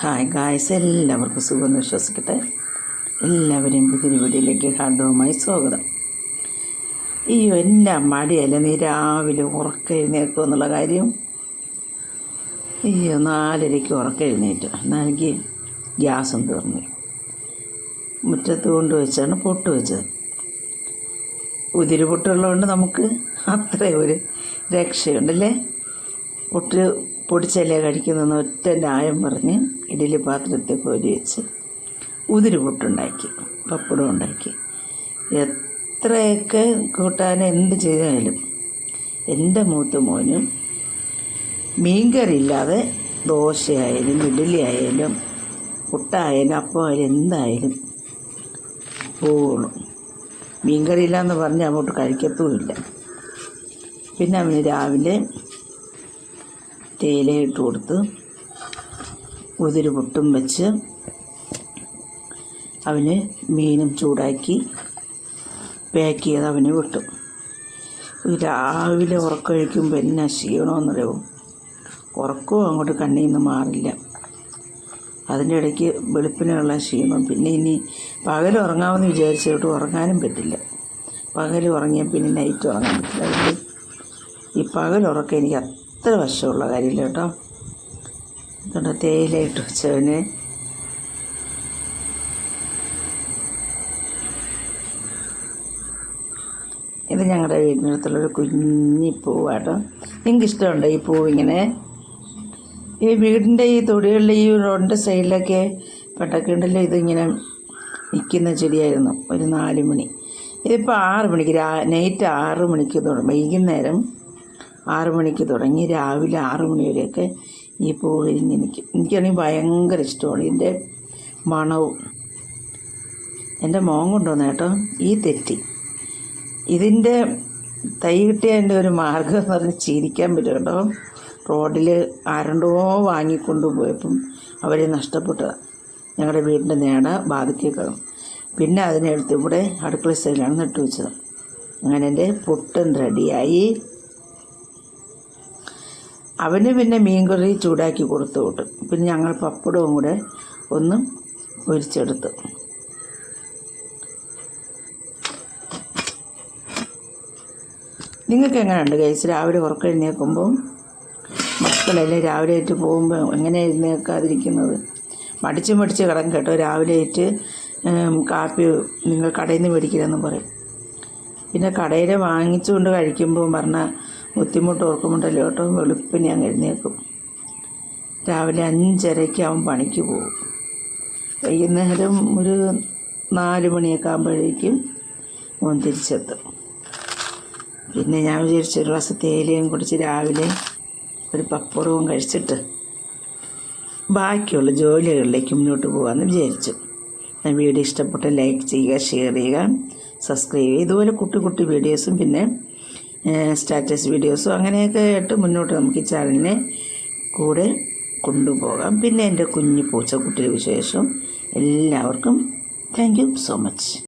Hi guys എല്ലാവർക്കും സുഖമെന്ന് വിശ്വസിക്കട്ടെ. എല്ലാവരെയും പുതിയ വീഡിയോയിലേക്ക് ഹാർദവുമായി സ്വാഗതം. ഈ എന്റെ മടിയല്ല? നീ രാവിലെ ഉറക്കെഴുന്നേൽക്കും എന്നുള്ള കാര്യം. അയ്യോ നാലരയ്ക്ക് ഉറക്കെഴുന്നേറ്റ് എന്നാൽ എനിക്ക് ഗ്യാസും തീർന്നു. മുറ്റത്ത് കൊണ്ട് വെച്ചാണ് പൊട്ട് വെച്ചത്. ഉതിരി പൊട്ടുള്ളതുകൊണ്ട് നമുക്ക് അത്ര ഒരു രക്ഷയുണ്ടല്ലേ? പൊട്ട് പൊടിച്ചല്ലേ കഴിക്കുന്നതെന്ന് ഒറ്റ ന്യായം പറഞ്ഞ് ഇഡലി പാത്രത്തിൽ കോരി വെച്ച് ഉതിരി പൊട്ടുണ്ടാക്കി പപ്പടം ഉണ്ടാക്കി. എത്രയൊക്കെ കൂട്ടാൻ എന്ത് ചെയ്താലും എന്റെ മൂത്ത മോനും മീൻകറി ഇല്ലാതെ ദോശയായാലും ഇഡലി ആയാലും പുട്ടായാലും അപ്പമായാലും എന്തായാലും പോകണം മീൻകറി ഇല്ലയെന്ന് പറഞ്ഞ് അങ്ങോട്ട് കഴിക്കത്തുമില്ല. പിന്നെ അവന് രാവിലെ തേയില ഇട്ട് കൊടുത്ത് ഉതിരി പൊട്ടും വെച്ച് അവന് മീനും ചൂടാക്കി പാക്ക് ചെയ്ത് അവന് വിട്ടു. രാവിലെ ഉറക്കഴിക്കുമ്പോൾ എന്നാ ക്ഷീണമെന്നറിയോ ഉറക്കവും അങ്ങോട്ട് കണ്ണിൽ നിന്ന് മാറില്ല. അതിന്റെ ഇടയ്ക്ക് വെളുപ്പിനുള്ള ക്ഷീണം. പിന്നെ ഇനി പകൽ ഉറങ്ങാമെന്ന് വിചാരിച്ചിട്ട് ഉറങ്ങാനും പറ്റില്ല. പകൽ ഉറങ്ങിയാൽ പിന്നെ നൈറ്റ് ഉറങ്ങാൻ പറ്റില്ല. അതുകൊണ്ട് ഈ പകൽ ഉറക്കം എനിക്ക് അത്ര വശമുള്ള കാര്യമില്ല കേട്ടോ. അതുകൊണ്ട് തേയില ഇട്ട് വെച്ചവന്. ഇത് ഞങ്ങളുടെ വീടിനടുത്തുള്ളൊരു കുഞ്ഞി പൂവാട്ടോ ഇഷ്ടമുണ്ടോ ഈ പൂവിങ്ങനെ ഈ വീടിന്റെ ഈ തൊടികളിൽ ഈ റോഡിന്റെ സൈഡിലൊക്കെ പട്ടൊക്കെ ഉണ്ടല്ലോ ഇതിങ്ങനെ നിൽക്കുന്ന ചെടിയായിരുന്നു. ഒരു നാല് മണി. ഇതിപ്പോൾ ആറ് മണിക്ക് രാ നൈറ്റ് ആറ് മണിക്ക് തുടങ്ങും. വൈകുന്നേരം ആറ് മണിക്ക് തുടങ്ങി. രാവിലെ ആറു മണി വരെയൊക്കെ ഈ പൂ വിരിഞ്ഞ് നിൽക്കും. എനിക്കാണെങ്കിൽ ഭയങ്കര ഇഷ്ടമാണ്. ഇതിന്റെ മണവും. എന്റെ മോൻ കൊണ്ടുവന്ന കേട്ടോ ഈ തെറ്റി. ഇതിന്റെ തൈ കിട്ടിയതിന്റെ ഒരു മാർഗം എന്ന് പറഞ്ഞ് ചിരിക്കാൻ പറ്റും കേട്ടോ. റോഡിൽ ആരണ്ടോ വാങ്ങിക്കൊണ്ട് പോയപ്പം അവരെ നഷ്ടപ്പെട്ടതാണ് ഞങ്ങളുടെ വീടിന്റെ നേട ബാധിക്കുകയാണ് പിന്നെ അതിനെടുത്ത് ഇവിടെ അടുക്കള സൈഡിലാണ് നട്ടു വെച്ചത് അങ്ങനെ എന്റെ പുട്ടും റെഡിയായി. അവന് പിന്നെ മീൻകറി ചൂടാക്കി കൊടുത്തു വിട്ടു. പിന്നെ ഞങ്ങൾ പപ്പടവും കൂടെ ഒന്ന് പൊരിച്ചെടുത്തു. നിങ്ങൾക്ക് എങ്ങനെയുണ്ട് ഗൈസ് രാവിലെ ഉറക്കം എഴുന്നേൽക്കുമ്പോൾ മക്കളെല്ലാം രാവിലെ ആയിട്ട് പോകുമ്പോൾ എങ്ങനെ എഴുന്നേൽക്കാതിരിക്കുന്നത്? മടിച്ച് മടിച്ച് കിടക്കും കേട്ടോ. രാവിലെ ആയിട്ട് കാപ്പി നിങ്ങൾ കടയിൽ നിന്ന് മേടിക്കില്ലെന്ന് പറയും. പിന്നെ കടയിൽ വാങ്ങിച്ചുകൊണ്ട് കഴിക്കുമ്പോൾ പറഞ്ഞാൽ ബുദ്ധിമുട്ട് ഓർക്കുമ്പോണ്ടല്ലോ കേട്ടോ. വെളുപ്പിന് ഞാൻ എഴുന്നേൽക്കും. രാവിലെ അഞ്ചരയ്ക്ക് അവൻ പണിക്ക് പോകും വൈകുന്നേരം ഒരു നാല് മണിയൊക്കെ ആകുമ്പോഴേക്കും അവൻ തിരിച്ചെത്തും. പിന്നെ ഞാൻ വിചാരിച്ചു ഒരു ഗ്ലാസ് തേയിലയും കുടിച്ച് രാവിലെ ഒരു പപ്പടവും കഴിച്ചിട്ട് ബാക്കിയുള്ള ജോലികളിലേക്ക് മുന്നോട്ട് പോകാമെന്ന് വിചാരിച്ചു. ഞാൻ വീഡിയോ ഇഷ്ടപ്പെട്ട ലൈക്ക് ചെയ്യുക ഷെയർ ചെയ്യുക സബ്സ്ക്രൈബ് ചെയ്യുക. ഇതുപോലെ കുട്ടി കുട്ടി വീഡിയോസും പിന്നെ സ്റ്റാറ്റസ് വീഡിയോസും അങ്ങനെയൊക്കെ ആയിട്ട് മുന്നോട്ട് നമുക്ക് ഈ ചാനലിനെ കൂടെ കൊണ്ടുപോകാം. പിന്നെ എന്റെ കുഞ്ഞു പൂച്ച കുട്ടിയുടെ വിശേഷം. എല്ലാവർക്കും താങ്ക് യു സോ മച്ച്